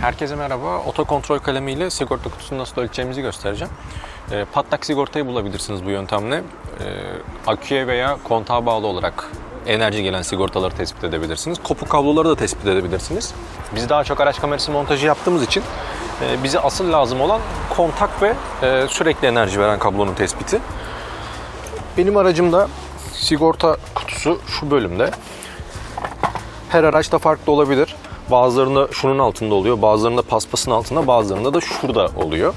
Herkese merhaba. Otokontrol kalemiyle sigorta kutusunu nasıl ölçeceğimizi göstereceğim. E, patlak sigortayı bulabilirsiniz bu yöntemle. E, aküye veya kontağa bağlı olarak enerji gelen sigortaları tespit edebilirsiniz. Kopuk kabloları da tespit edebilirsiniz. Biz daha çok araç kamerası montajı yaptığımız için e, bize asıl lazım olan kontak ve e, sürekli enerji veren kablonun tespiti. Benim aracımda sigorta kutusu şu bölümde. Her araçta farklı olabilir. Bazılarında şunun altında oluyor, bazılarında paspasın altında, bazılarında da şurada oluyor.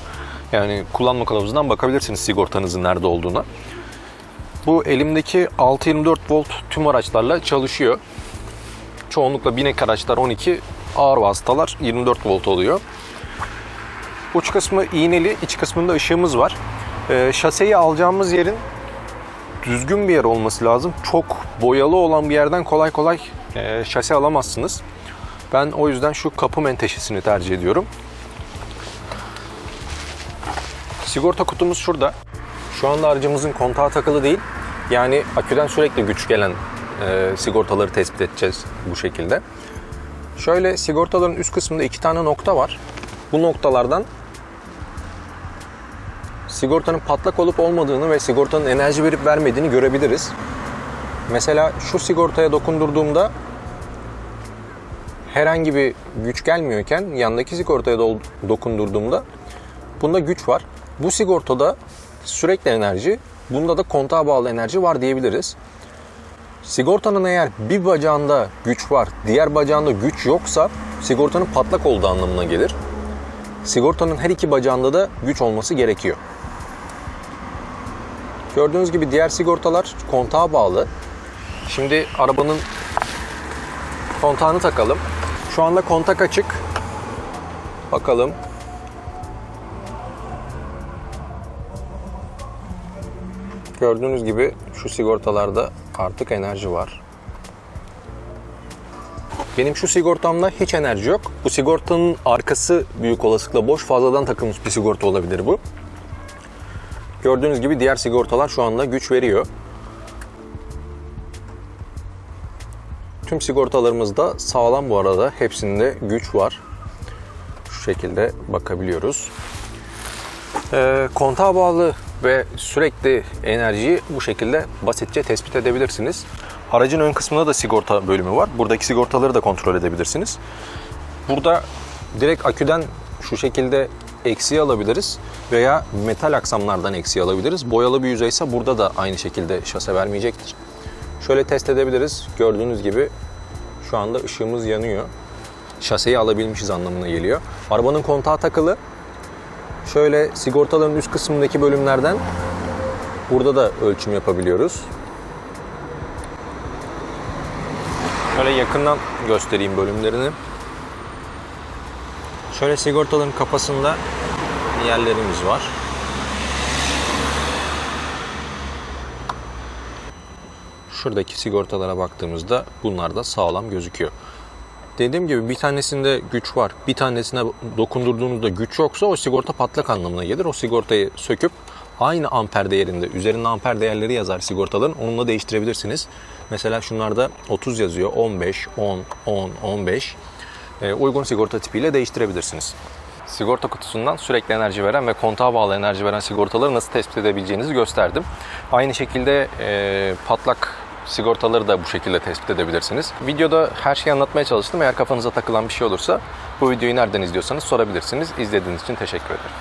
Yani kullanma kılavuzundan bakabilirsiniz sigortanızın nerede olduğuna. Bu elimdeki 624 volt tüm araçlarla çalışıyor. Çoğunlukla binek araçlar 12, ağır vasıtalar 24 volt oluyor. Uç kısmı iğneli, iç kısmında ışığımız var. Ee, şaseyi alacağımız yerin düzgün bir yer olması lazım. Çok boyalı olan bir yerden kolay kolay e, şase alamazsınız. Ben o yüzden şu kapı menteşesini tercih ediyorum. Sigorta kutumuz şurada. Şu anda aracımızın kontağı takılı değil. Yani aküden sürekli güç gelen e, sigortaları tespit edeceğiz bu şekilde. Şöyle sigortaların üst kısmında iki tane nokta var. Bu noktalardan sigortanın patlak olup olmadığını ve sigortanın enerji verip vermediğini görebiliriz. Mesela şu sigortaya dokundurduğumda herhangi bir güç gelmiyorken yandaki sigortaya do- dokundurduğumda bunda güç var. Bu sigortada sürekli enerji, bunda da kontağa bağlı enerji var diyebiliriz. Sigortanın eğer bir bacağında güç var, diğer bacağında güç yoksa sigortanın patlak olduğu anlamına gelir. Sigortanın her iki bacağında da güç olması gerekiyor. Gördüğünüz gibi diğer sigortalar kontağa bağlı. Şimdi arabanın kontağını takalım. Şu anda kontak açık. Bakalım. Gördüğünüz gibi şu sigortalarda artık enerji var. Benim şu sigortamda hiç enerji yok. Bu sigortanın arkası büyük olasılıkla boş fazladan takılmış bir sigorta olabilir bu. Gördüğünüz gibi diğer sigortalar şu anda güç veriyor. Tüm sigortalarımızda sağlam bu arada. Hepsinde güç var. Şu şekilde bakabiliyoruz. Ee, kontağa bağlı ve sürekli enerjiyi bu şekilde basitçe tespit edebilirsiniz. Aracın ön kısmında da sigorta bölümü var. Buradaki sigortaları da kontrol edebilirsiniz. Burada direkt aküden şu şekilde eksiği alabiliriz veya metal aksamlardan eksiği alabiliriz. Boyalı bir yüzeyse burada da aynı şekilde şase vermeyecektir. Şöyle test edebiliriz. Gördüğünüz gibi şu anda ışığımız yanıyor. Şaseyi alabilmişiz anlamına geliyor. Arabanın kontağı takılı. Şöyle sigortaların üst kısmındaki bölümlerden burada da ölçüm yapabiliyoruz. Şöyle yakından göstereyim bölümlerini. Şöyle sigortaların kafasında yerlerimiz var. Şuradaki sigortalara baktığımızda bunlar da sağlam gözüküyor. Dediğim gibi bir tanesinde güç var, bir tanesine dokundurduğunuzda güç yoksa o sigorta patlak anlamına gelir. O sigortayı söküp aynı amper değerinde, üzerinde amper değerleri yazar sigortaların, onunla değiştirebilirsiniz. Mesela şunlarda 30 yazıyor, 15, 10, 10, 15. Ee, uygun sigorta tipiyle değiştirebilirsiniz. Sigorta kutusundan sürekli enerji veren ve kontağa bağlı enerji veren sigortaları nasıl tespit edebileceğinizi gösterdim. Aynı şekilde e, patlak sigortaları da bu şekilde tespit edebilirsiniz. Videoda her şeyi anlatmaya çalıştım. Eğer kafanıza takılan bir şey olursa bu videoyu nereden izliyorsanız sorabilirsiniz. İzlediğiniz için teşekkür ederim.